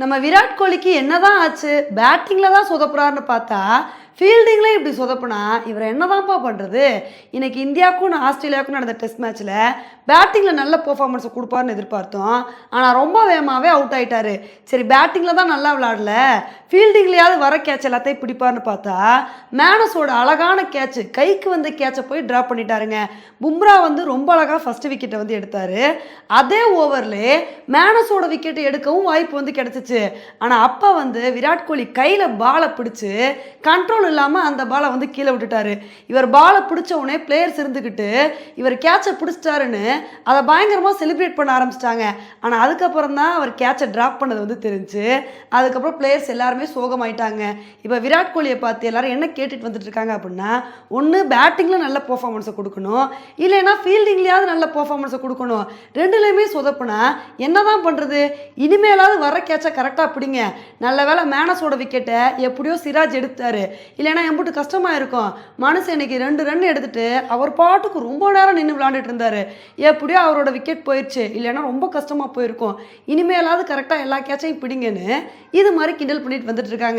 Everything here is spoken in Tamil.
நம்ம விராட் கோலிக்கு என்னதான் ஆச்சு? பேட்டிங்கில் தான் சொதப்புறாருன்னு பார்த்தா ஃபீல்டிங்கில் இப்படி சொதப்புனா இவர் என்னதான்ப்பா பண்ணுறது இன்னைக்கு இந்தியாவுக்கும் ஆஸ்திரேலியாவுக்கும் நடந்த டெஸ்ட் மேட்ச்சில் பேட்டிங்கில் நல்ல பர்ஃபார்மன்ஸை கொடுப்பாருன்னு எதிர்பார்த்தோம். ஆனால் ரொம்ப வேகமாகவே அவுட் ஆகிட்டாரு சரி பேட்டிங்கில் தான் நல்லா விளாடல ஃபீல்டிங்லேயாவது வர கேட்ச் எல்லாத்தையும் பிடிப்பார்னு பார்த்தா மேனஸோட அழகான கேட்ச் கைக்கு வந்த கேட்சை போய் ட்ராப் பண்ணிட்டாருங்க. பும்ரா வந்து ரொம்ப அழகாக ஃபஸ்ட்டு விக்கெட்டை வந்து எடுத்தார். அதே ஓவர்லே மேனஸோட விக்கெட்டை எடுக்கவும் வாய்ப்பு வந்து கிடச்சிச்சு. ஆனால் அப்போ வந்து விராட் கோலி கையில் பாலை பிடிச்சி கண்ட்ரோல் இல்லாமல் அந்த பாலை வந்து கீழே விட்டுட்டாரு. இவர் பாலை பிடிச்ச உடனே பிளேயர்ஸ் இருந்துக்கிட்டு இவர் கேட்சை பிடிச்சிட்டாருன்னு அதை பயங்கரமாக செலிப்ரேட் பண்ண ஆரம்பிச்சிட்டாங்க. ஆனால் அதுக்கப்புறம் தான் அவர் கேட்சை ட்ராப் பண்ணது வந்து தெரிஞ்சு அதுக்கப்புறம் பிளேயர்ஸ் எல்லாருமே சோகமாயிட்டாங்க. இப்போ விராட் கோலியை பார்த்து எல்லாரும் என்ன கேட்டுட்டு வந்துட்டு இருக்காங்க அப்படின்னா ஒன்று பேட்டிங்கில் நல்ல பர்ஃபார்மன்ஸை கொடுக்கணும். இல்லைன்னா ஃபீல்டிங்லேயாவது நல்ல பர்ஃபார்மன்ஸை கொடுக்கணும். ரெண்டுலேயுமே சொதப்புனா என்ன தான் பண்ணுறது இனிமேலாவது வர கேட்சை கரெக்டாக பிடிங்க. நல்ல வேளை மேனஸோட விக்கெட்டை எப்படியோ சிராஜ் எடுத்தாரு. இல்லைன்னா எம்பிட்டு கஷ்டமாக இருக்கும். மனுஷன் இன்னைக்கு ரெண்டு ரன் எடுத்துட்டு அவர் பாட்டுக்கு ரொம்ப நேரம் நின்று விளாண்டுட்டு இருந்தாரு. எப்படியோ அவரோட விக்கெட் போயிடுச்சு இல்லைன்னா ரொம்ப கஷ்டமாக போயிருக்கும். இனிமேலாவது கரெக்டாக எல்லா கேட்சையும் பிடிங்கன்னு இது மாதிரி கிண்டல் பண்ணிட்டு வந்துட்டு இருக்காங்க.